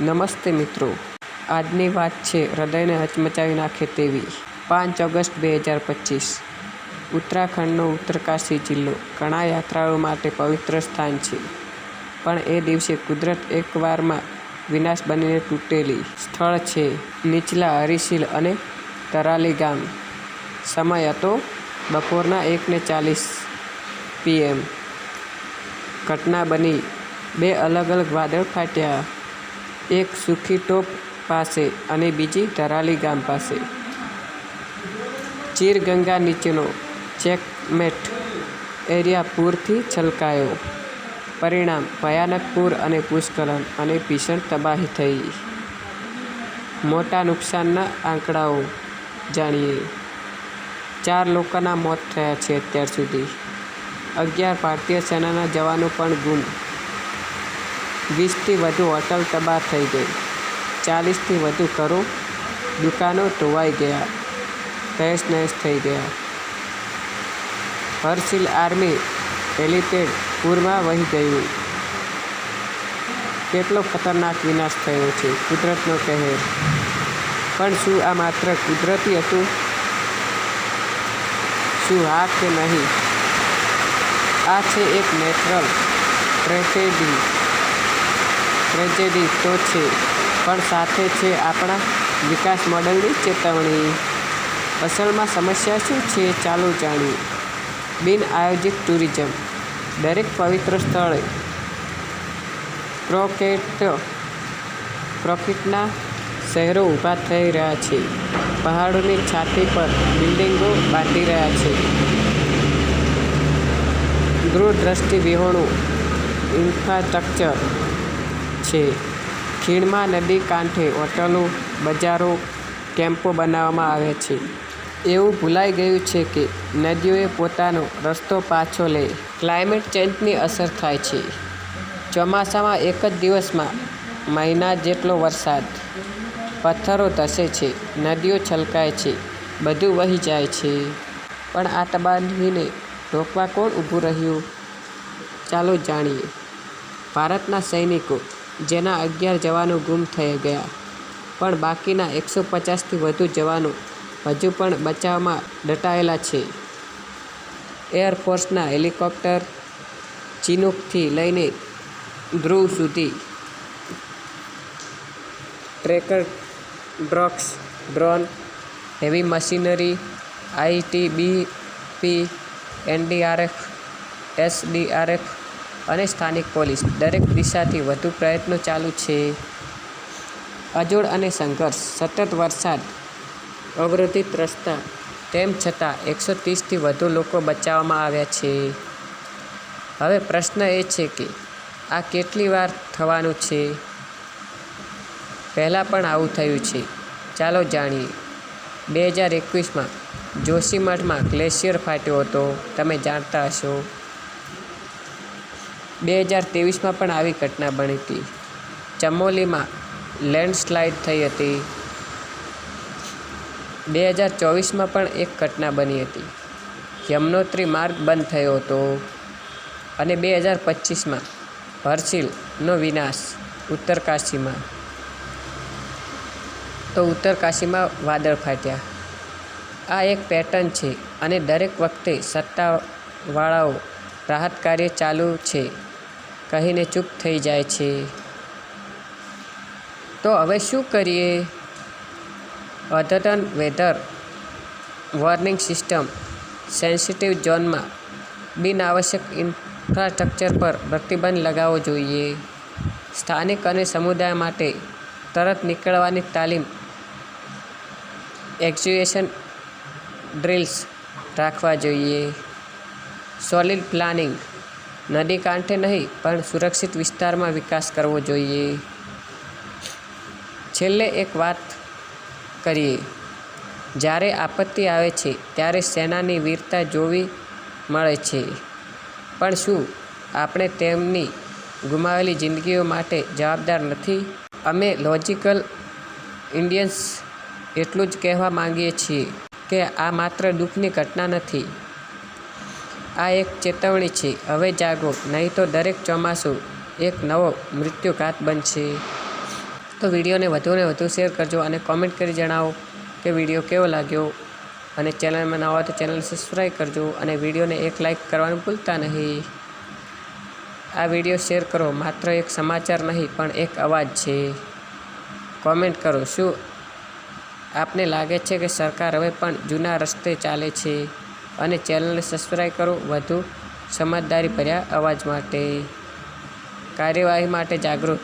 નમસ્તે મિત્રો. આજની વાત છે હૃદયને હચમચાવી નાખે તેવી પાંચ ઓગસ્ટ બે હજાર પચીસ. ઉત્તરાખંડનો ઉત્તરકાશી જિલ્લો ઘણા યાત્રાળુઓ માટે પવિત્ર સ્થાન છે. પણ એ દિવસે કુદરત એકવારમાં વિનાશ બનીને તૂટેલી સ્થળ છે નીચલા હરિશીલ અને તરાલી ગામ. સમય હતો બપોરના એકને ચાલીસ પીએમ ઘટના બની બે અલગ અલગ વાદળ ફાટ્યા. એક સુખી ટોપ પાસે અને બીજી ધરાલી ગામ પાસે. ચીરગંગા નીચેનો ચેકમેટ એરિયા પૂરથી છલકાયો. પરિણામ ભયાનક પૂર અને ભૂસ્ખલન અને ભીષણ તબાહી થઈ. મોટા નુકસાનના આંકડાઓ જાણીએ. ચાર લોકોના મોત થયા છે અત્યાર સુધી. અગિયાર ભારતીય સેનાના જવાનો પણ ગુમ વીસથી વધુ હોટલ તબાહ થઈ ગઈ. ચાલીસથી વધુ ઘરો, દુકાનો ધોવાઈ ગયા. તહેશ નહેશ થઈ ગયા. હર્ષિલ આર્મી હેલિપેડ પૂરમાં વહી ગયું. કેટલો ખતરનાક વિનાશ થયો છે, કુદરતનો કહેર. પણ શું આ માત્ર કુદરતી હતું? શું હા કે નહીં? આ છે એક નેચરલ ટ્રેજેડી. ટ્રેજેડી તો છે, પણ સાથે છે આપણા વિકાસ મોડલની ચેતવણી. અસલમાં સમસ્યા શું છે ચાલો જાણીએ. બિન આયોજિત ટુરિઝમ, દરેક પવિત્ર સ્થળે પ્રોકેટ ક્રોકેટના શહેરો ઊભા થઈ રહ્યા છે. પહાડોની છાતી પર બિલ્ડિંગો બાંધી રહ્યા છે. દૂરદ્રષ્ટિ વિહોણું, ઇન્ફ્રાસ્ટ્રક્ચર છે. ખીણમાં નદી કાંઠે હોટલો, બજારો, કેમ્પો બનાવવામાં આવે છે. એવું ભૂલાઈ ગયું છે કે નદીઓએ પોતાનો રસ્તો પાછો લે. ક્લાઇમેટ ચેન્જની અસર થાય છે. ચોમાસામાં એક જ દિવસમાં મહિના જેટલો વરસાદ. પથ્થરો ધસે છે, નદીઓ છલકાય છે, બધું વહી જાય છે. પણ આ તબાહીને રોકવા કોણ ઊભું રહ્યું? ચાલો જાણીએ. ભારતના સૈનિકો જેના અગિયાર જવાનો ગુમ થઈ ગયા. પણ બાકીના એકસો પચાસથી વધુ જવાનો હજુ પણ બચાવમાં દટાયેલા છે. એરફોર્સના હેલિકોપ્ટર ચિનુકથી લઈને ધ્રુવ સુધી. Tracker ડ્રોક્સ drone, heavy machinery, ITBP, NDRF, SDRF અને સ્થાનિક પોલીસ દરેક દિશાથી વધુ પ્રયત્નો ચાલુ છે. અજોડ અને સંઘર્ષ, સતત વરસાદ, અવરોધિત રસ્તા, તેમ છતાં એકસો ત્રીસથી વધુ લોકો બચાવવામાં આવ્યા છે. હવે પ્રશ્ન એ છે કે આ કેટલી વાર થવાનું છે? પહેલાં પણ આવું થયું છે. ચાલો જાણીએ. બે હજાર એકવીસમાં જોશીમઠમાં ગ્લેશિયર ફાટ્યો હતો. તમે જાણતા હશો. બે હજાર ત્રેવીસમાં પણ આવી ઘટના બની હતી. ચમોલીમાં લેન્ડસ્લાઇડ થઈ હતી. બે હજાર ચોવીસમાં પણ એક ઘટના બની હતી. યમનોત્રી માર્ગ બંધ થયો હતો અને બે હજાર પચીસમાં હર્ષિલનો વિનાશ ઉત્તરકાશીમાં. તો ઉત્તરકાશીમાં વાદળ ફાટ્યા. આ એક પેટર્ન છે અને દરેક વખતે સત્તાવાળાઓ રાહત કાર્ય ચાલુ છે. કહીને ચૂપ થઈ જાય છે. તો હવે શું કરીએ? અદ્યતન વેધર વોર્નિંગ સિસ્ટમ સેન્સિટિવ ઝોનમાં બિન આવશ્યક ઇન્ફ્રાસ્ટ્રક્ચર પર પ્રતિબંધ લગાવવો જોઈએ. સ્થાનિક અને સમુદાય માટે તરત નીકળવાની તાલીમ, એક્ઝ્યુએશન ડ્રિલ્સ રાખવા જોઈએ. Solid planning. નદી કાંઠે નહીં, પણ સુરક્ષિત વિસ્તારમાં વિકાસ કરવો જોઈએ. છેલ્લે એક વાત કરીએ. જ્યારે આપત્તિ આવે છે, ત્યારે સેનાની વીરતા જોવી મળે છે. પણ શું આપણે તેમની ગુમાવેલી જિંદગીઓ માટે જવાબદાર નથી? અમે લોજિકલ ઇન્ડિયન્સ એટલું જ કહેવા માંગીએ છીએ કે આ માત્ર દુઃખની ઘટના નથી. આ એક ચેતવણી છે. હવે જાગો, નહીં તો દરેક ચોમાસું એક નવો મૃત્યુઘાત બનશે. તો વિડીયોને વધુને વધુ શેર કરજો અને કોમેન્ટ કરી જણાવો કે વીડિયો કેવો લાગ્યો. અને ચેનલમાં નવા હોય તો ચેનલ સબસ્ક્રાઈબ કરજો અને વિડીયોને એક લાઈક કરવાનું ભૂલતા નહીં. આ વીડિયો શેર કરો, માત્ર એક સમાચાર નહીં, પણ એક અવાજ છે. કોમેન્ટ કરો, શું આપને લાગે છે કે સરકાર હવે પણ જૂના રસ્તે ચાલે છે? અને ચેનલને સબસ્ક્રાઈબ કરો. વધુ સમજદારી ભર્યા અવાજ માટે. કાર્યવાહી માટે જાગૃત.